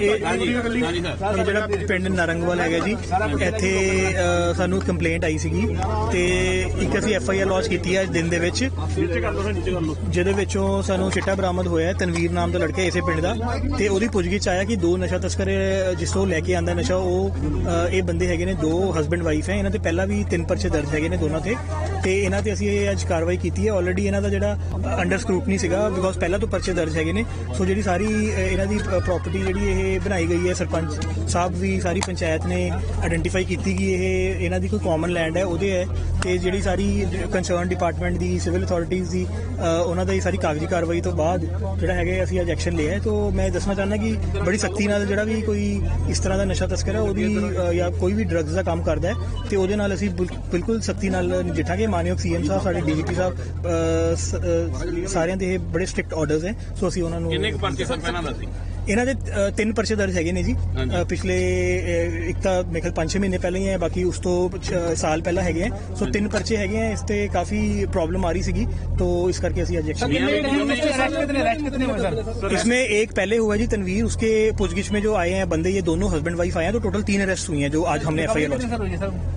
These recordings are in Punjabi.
ਇਹ ਜਿਹੜਾ ਪਿੰਡ ਨਰੰਗਵਾਲ ਹੈਗਾ ਜੀ ਇੱਥੇ ਸਾਨੂੰ ਕੰਪਲੇਂਟ ਆਈ ਸੀਗੀ ਤੇ ਇੱਕ ਅਸੀਂ ਐਫ ਆਈ ਆਰ ਲੌਂਚ ਕੀਤੀ ਹੈ ਅੱਜ ਦਿਨ ਦੇ ਵਿੱਚ। ਜਿਹਦੇ ਵਿੱਚੋਂ ਸਾਨੂੰ ਚਿੱਟਾ ਬਰਾਮਦ ਹੋਇਆ ਹੈ ਤਨਵੀਰ ਨਾਮ ਦਾ ਲੜਕਾ ਇਸੇ ਪਿੰਡ ਦਾ। ਤੇ ਉਹਦੀ ਪੁੱਛਗਿੱਛ ਆਇਆ ਕਿ ਦੋ ਨਸ਼ਾ ਤਸਕਰ ਜਿਸ ਤੋਂ ਲੈ ਕੇ ਆਂਦਾ ਨਸ਼ਾ ਉਹ ਇਹ ਬੰਦੇ ਹੈਗੇ ਨੇ ਦੋ ਹਸਬੰਡ ਵਾਈਫ ਹੈ ਇਹਨਾਂ ਤੇ ਪਹਿਲਾਂ ਵੀ ਤਿੰਨ ਪਰਚੇ ਦਰਜ ਹੈਗੇ ਨੇ ਦੋਨਾਂ ਤੇ। ਤੇ ਇਹਨਾਂ ਤੇ ਅਸੀਂ ਅੱਜ ਕਾਰਵਾਈ ਕੀਤੀ ਹੈ। ਆਲਰੇਡੀ ਇਹਨਾਂ ਦਾ ਜਿਹੜਾ ਅੰਡਰ ਸਕ੍ਰੂਟਨੀ ਸੀਗਾ ਬਿਕੋਜ਼ ਪਹਿਲਾਂ ਤੋਂ ਪਰਚੇ ਦਰਜ ਹੈਗੇ ਨੇ। ਸੋ ਜਿਹੜੀ ਸਾਰੀ ਇਹਨਾਂ ਦੀ ਪ੍ਰਾਪਰਟੀ ਜਿਹੜੀ ਇਹ ਬਣਾਈ ਗਈ ਹੈ ਸਰਪੰਚ ਸਾਹਿਬ ਵੀ ਸਾਰੀ ਪੰਚਾਇਤ ਨੇ ਆਇਡੈਂਟੀਫਾਈ ਕੀਤੀ ਕਿ ਇਹ ਇਹਨਾਂ ਦੀ ਕੋਈ ਕਾਮਨ ਲੈਂਡ ਹੈ ਉਹਦੇ ਹੈ ਤੇ ਜਿਹੜੀ ਸਾਰੀ ਕੰਸਰਨ ਡਿਪਾਰਟਮੈਂਟ ਦੀ ਸਿਵਲ ਅਥਾਰਟੀਆਂ ਦੀ ਉਹਨਾਂ ਦਾ ਇਹ ਸਾਰੀ ਕਾਗਜ਼ੀ ਕਾਰਵਾਈ ਤੋਂ ਬਾਅਦ ਜਿਹੜਾ ਹੈਗਾ ਅਸੀਂ ਅੱਜ ਐਕਸ਼ਨ ਲਿਆ ਹੈ। ਤੋਂ ਮੈਂ ਦੱਸਣਾ ਚਾਹੁੰਦਾ ਕਿ ਬੜੀ ਸਖਤੀ ਨਾਲ ਜਿਹੜਾ ਵੀ ਕੋਈ ਇਸ ਤਰ੍ਹਾਂ ਦਾ ਨਸ਼ਾ ਤਸਕਰ ਹੈ ਉਹਦੀ ਜਾਂ ਕੋਈ ਵੀ ਡਰੱਗਸ ਦਾ ਕੰਮ ਕਰਦਾ ਹੈ ਤੇ ਉਹਦੇ ਨਾਲ ਅਸੀਂ ਬਿਲਕੁਲ ਸਖਤੀ ਨਾਲ ਨਜਿੱਠਾਂਗੇ ਮਾਨਯੋਗ ਸੀਐਮ ਸਾਹਿਬ ਸਾਡੇ ਡੀਜੀਪੀ ਸਾਹਿਬ ਅ, ਸ- ਸਾਰਿਆਂ ਦੇ ਬੜੇ ਸਟ੍ਰਿਕਟ ਆਰਡਰਸ ਹੈ। ਸੋ ਅਸੀਂ ਉਹਨਾਂ ਨੂੰ ਕਿੰਨੇ ਕੁ ਪਰਚੇ ਸਰ ਪਹਿਲਾਂ ਦੱਸੀ? ਇਹਨਾਂ ਦੇ ਅ, ਤਿੰਨ ਪਰਚੇ ਦਰਜ ਹੈਗੇ ਨੇ ਜੀ ਹਾਂਜੀ। ਅ, ਪਿਛਲੇ ਅ, ਇੱਕ ਤਾਂ ਮੇਰੇ ਖਿਆਲ 5-6 ਮਹੀਨੇ ਪਹਿਲਾਂ ਹੀ ਹੈ ਬਾਕੀ ਉਸ ਤੋਂ ਛ- ਸਾਲ ਪਹਿਲਾਂ ਹੈਗੇ ਆ ਸੋ ਤਿੰਨ ਪਰਚੇ ਹੈਗੇ ਆ ਇਸ ਤੇ ਕਾਫੀ ਪ੍ਰੋਬਲਮ ਆ ਰਹੀ ਸੀਗੀ तो ਇਸ ਕਰਕੇ ਅਸੀਂ ਅੱਜ एक्शन इसमें एक पहले हुआ जी तनवीर उसके पूछगिछ में जो आए हैं बंदे ये दोनों हस्बैंड वाइफ आए हैं तो टोटल तीन अरेस्ट हुई हैं जो आज हमने एफ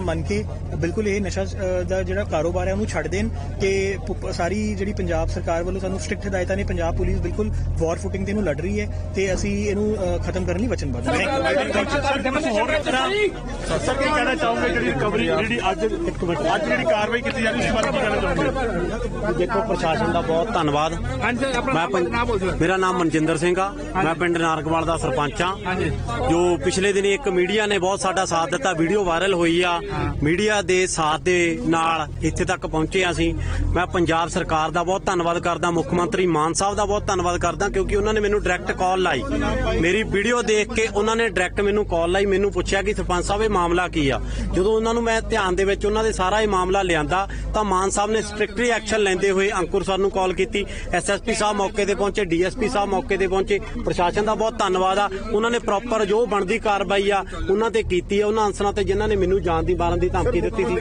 ਮੰਨ ਕੇ ਬਿਲਕੁਲ ਇਹ ਨਸ਼ਾ ਦਾ ਜਿਹੜਾ ਕਾਰੋਬਾਰ ਹੈ ਉਹਨੂੰ ਛੱਡ ਦੇਣ ਕਿ ਪ- ਸਾਰੀ ਜਿਹੜੀ ਪੰਜਾਬ ਸਰਕਾਰ ਵੱਲੋਂ ਸਾਨੂੰ ਸਟ੍ਰਿਕਟ ਹਦਾਇਤਾਂ ਨੇ ਪੰਜਾਬ ਪੁਲਿਸ ਬਿਲਕੁਲ ਵਾਰ ਫੁਟਿੰਗ ਤੇ ਇਹਨੂੰ ਲੜ ਰਹੀ ਹੈ ਤੇ ਅਸੀਂ ਇਹਨੂੰ ਖਤਮ ਕਰਨ ਲਈ ਵਚਨਬੱਧ ਹਾਂ। ਸਰ ਕੀ ਕਹਿਣਾ ਚਾਹੋਗੇ ਜਿਹੜੀ ਰਿਕਵਰੀ ਜਿਹੜੀ ਅੱਜ ਅੱਜ ਜਿਹੜੀ ਕਾਰਵਾਈ ਕੀਤੀ ਜਾ ਰਹੀ ਉਸ ਬਾਰੇ ਕੀ ਕਹਿਣਾ ਚਾਹੋਗੇ? ਦੇਖੋ ਪ੍ਰਸ਼ਾਸਨ ਦਾ ਬਹੁਤ ਧੰਨਵਾਦ। ਮੈਂ ਮੇਰਾ ਨਾਮ ਮਨਜਿੰਦਰ ਸਿੰਘ ਆ। ਮੈਂ ਪਿੰਡ ਨਾਰਕਵਾਲ ਦਾ ਸਰਪੰਚ ਆ। ਜੋ ਪਿਛਲੇ ਦਿਨੀ ਇੱਕ ਮੀਡੀਆ ਨੇ ਬਹੁਤ ਸਾਡਾ ਸਾਥ ਦਿੱਤਾ ਵੀਡੀਓ ਵਾਇਰਲ ਹੋਈ ਆ। ਮੀਡੀਆ ਦੇ ਸਾਥ ਦੇ ਨਾਲ ਇੱਥੇ ਤੱਕ ਪਹੁੰਚੇ ਹਾਂ ਅਸੀਂ। ਮੈਂ ਪੰਜਾਬ ਸਰਕਾਰ ਦਾ ਬਹੁਤ ਧੰਨਵਾਦ ਕਰਦਾ, ਮੁੱਖ ਮੰਤਰੀ ਮਾਨ ਸਾਹਿਬ ਦਾ ਬਹੁਤ ਧੰਨਵਾਦ ਕਰਦਾ, ਕਿਉਂਕਿ ਉਹਨਾਂ ਨੇ ਮੈਨੂੰ ਡਾਇਰੈਕਟ ਕਾਲ ਲਾਈ। ਮੇਰੀ ਵੀਡੀਓ ਦੇਖ ਕੇ ਉਹਨਾਂ ਨੇ ਡਾਇਰੈਕਟ ਮੈਨੂੰ ਕਾਲ ਲਾਈ, ਮੈਨੂੰ ਪੁੱਛਿਆ ਕਿ ਸਰਪੰਚ ਸਾਹਿਬ, ਇਹ ਮਾਮਲਾ ਕੀ ਆ? ਜਦੋਂ ਉਹਨਾਂ ਨੂੰ ਮੈਂ ਧਿਆਨ ਦੇ ਵਿੱਚ, ਉਹਨਾਂ ਦੇ ਸਾਰਾ ਇਹ ਮਾਮਲਾ ਲਿਆਂਦਾ, ਤਾਂ ਮਾਨ ਸਾਹਿਬ ਨੇ ਸਟ੍ਰਿਕਟਲੀ ਐਕਸ਼ਨ ਲੈਂਦੇ ਹੋਏ ਅੰਕੁਰ ਸਰ ਨੂੰ ਕਾਲ ਕੀਤੀ। ਐਸਐਸਪੀ ਸਾਹਿਬ ਮੌਕੇ ਤੇ ਪਹੁੰਚੇ ਡੀਐਸਪੀ ਸਾਹਿਬ ਮੌਕੇ ਤੇ ਪਹੁੰਚੇ। ਪ੍ਰਸ਼ਾਸਨ ਦਾ ਬਹੁਤ ਧੰਨਵਾਦ ਆ। ਉਹਨਾਂ ਨੇ ਪ੍ਰੋਪਰ ਜੋ ਬਣਦੀ ਕਾਰਵਾਈ ਆ, ਉਹਨਾਂ ਤੇ ਕੀਤੀ ਆ, ਉਹਨਾਂ ਅਨਸਰਾਂ ਤੇ ਜਿਨ੍ਹਾਂ ਨੇ ਮੈਨੂੰ ਜਾਣ ਦੀ ਮਾਰਨ ਦੀ ਧਮਕੀ ਦਿੱਤੀ ਸੀ।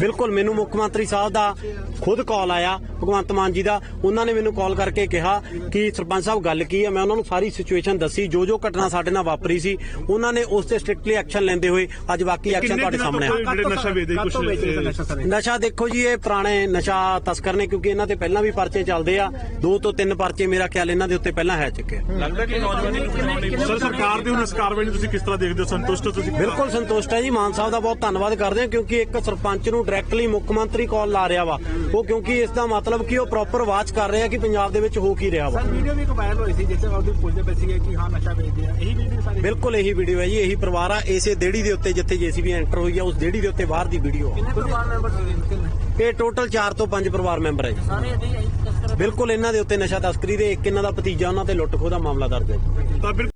ਬਿਲਕੁਲ ਮੈਨੂੰ ਮੁੱਖ ਮੰਤਰੀ ਸਾਹਿਬ ਦਾ ਖੁਦ ਕਾਲ ਆਇਆ ਭਗਵੰਤ ਮਾਨ ਜੀ ਦਾ। ਉਹਨਾਂ ਨੇ ਮੈਨੂੰ ਕਾਲ ਕਰਕੇ ਕਿਹਾ ਕਿ ਸਰਪੰਚ ਸਾਹਿਬ ਗੱਲ ਕੀ ਆ ਮੈਂ ਉਹਨਾਂ ਨੂੰ ਸਾਰੀ ਸਿਚੁਏਸ਼ਨ ਦੱਸੀ ਜੋ ਜੋ ਘਟਨਾ ਸਾਡੇ ਨਾਲ ਵਾਪਰੀ ਸੀ ਉਹਨਾਂ ਨੇ ਉਸ ਤੇ ਸਟ੍ਰਿਕਟਲੀ ਐਕਸ਼ਨ ਲੈਂਦੇ ਹੋਏ ਅੱਜ ਬਾਕੀ ਐਕਸ਼ਨ ਤੁਹਾਡੇ ਸਾਹਮਣੇ ਆ। ਨਸ਼ਾ ਦੇਖੋ ਜੀ ਇਹ ਪੁਰਾਣੇ ਨਸ਼ਾ ਤਸਕਰ ਨੇ ਕਿਉਂਕਿ ਇਹਨਾਂ ਤੇ ਪਹਿਲਾਂ ਵੀ ਪਰਚੇ ਚੱਲਦੇ ਆ। ਦੋ ਤੋਂ ਤਿੰਨ ਪਰਚੇ ਮੇਰਾ ਖਿਆਲ ਇਹਨਾਂ ਦੇ ਉੱਤੇ ਪਹਿਲਾਂ ਹੈ ਚੁੱਕੇ ਲੱਗਦਾ ਕਿ ਨੌਜਵਾਨੀ ਨੂੰ ਸਰ ਸਰਕਾਰ ਦੀ ਹੁਣ ਇਸ ਕਾਰਵਾਈ ਨੂੰ ਤੁਸੀਂ ਕਿਸ ਤਰ੍ਹਾਂ ਦੇਖਦੇ ਹੋ? ਸੰਤੁਸ਼ਟ ਹੋ ਤੁਸੀਂ? ਬਿਲਕੁਲ ਸੰਤੁਸ਼ਟ ਹੈ ਜੀ। ਮਾਨ ਸਾਹਿਬ ਦਾ ਬਹੁਤ ਧੰਨਵਾਦ ਕਰਦੇ ਹਾਂ ਕਿਉਂਕਿ ਇੱਕ ਸਰਪੰਚ ਨੂੰ ਡਾਇਰੈਕਟਲੀ ਮੁੱਖ ਮੰਤਰੀ ਕਾਲ ਲਾ ਰਿਹਾ ਵਾ। ਉਹ ਕਿਉਂਕਿ ਇਸ ਦਾ ਮਤਲਬ ਕਿ ਉਹ ਪ੍ਰੋਪਰ ਵਾਚ ਕਰ ਰਿਹਾ ਕਿ ਪੰਜਾਬ ਦੇ ਵਿੱਚ ਹੋ ਕੀ ਰਿਹਾ ਵਾ। ਵੀਡੀਓ ਵੀ ਇੱਕ ਵਾਇਰਲ ਹੋਈ ਸੀ ਜਿੱਥੇ ਉਹਦੇ ਪੁੱਛਦੇ ਪਏ ਸੀਗੇ ਕਿ ਹਾਂ ਨਸ਼ਾ ਵੇਚਦੇ ਆ। ਇਹੀ ਵੀਡੀਓ ਸਾਰੀ? ਬਿਲਕੁਲ ਇਹੀ ਵੀਡੀਓ ਹੈ ਜੀ ਇਹੀ ਪਰਿਵਾਰ ਆ। ਇਸੇ ਦੇੜੀ ਦੇ ਉੱਤੇ ਜਿੱਥੇ ਜੀਸੀਬੀ ਐਂਟਰ ਹੋਈ ਆ ਉਸ ਦੇੜੀ ਦੇ ਉੱਤੇ ਬਾਹਰ ਦੀ ਵੀਡੀਓ ਕਿੰਨੇ ਪਰਿਵਾਰ ਮੈਂਬਰ ਸੀਗੇ ਇਹ ਟੋਟਲ 4 ਤੋਂ 5 ਪਰਿਵਾਰ ਮੈਂਬਰ ਹੈ ਜੀ। ਸਾਰੇ ਇਹਦੇ ਹੀ ਤਸਕਰ ਬਿਲਕੁਲ ਇਹਨਾਂ ਦੇ ਉੱਤੇ ਨਸ਼ਾ ਤਸਕਰੀ ਦੇ ਇੱਕ ਇਹਨਾਂ ਦਾ ਭਤੀਜਾ ਉਹਨਾਂ ਤੇ ਲੁੱਟ ਖੋਹ ਦਾ ਮਾਮਲਾ ਦਰਜ ਹੈ ਜੀ। ਤਾਂ ਬਿਲਕੁਲ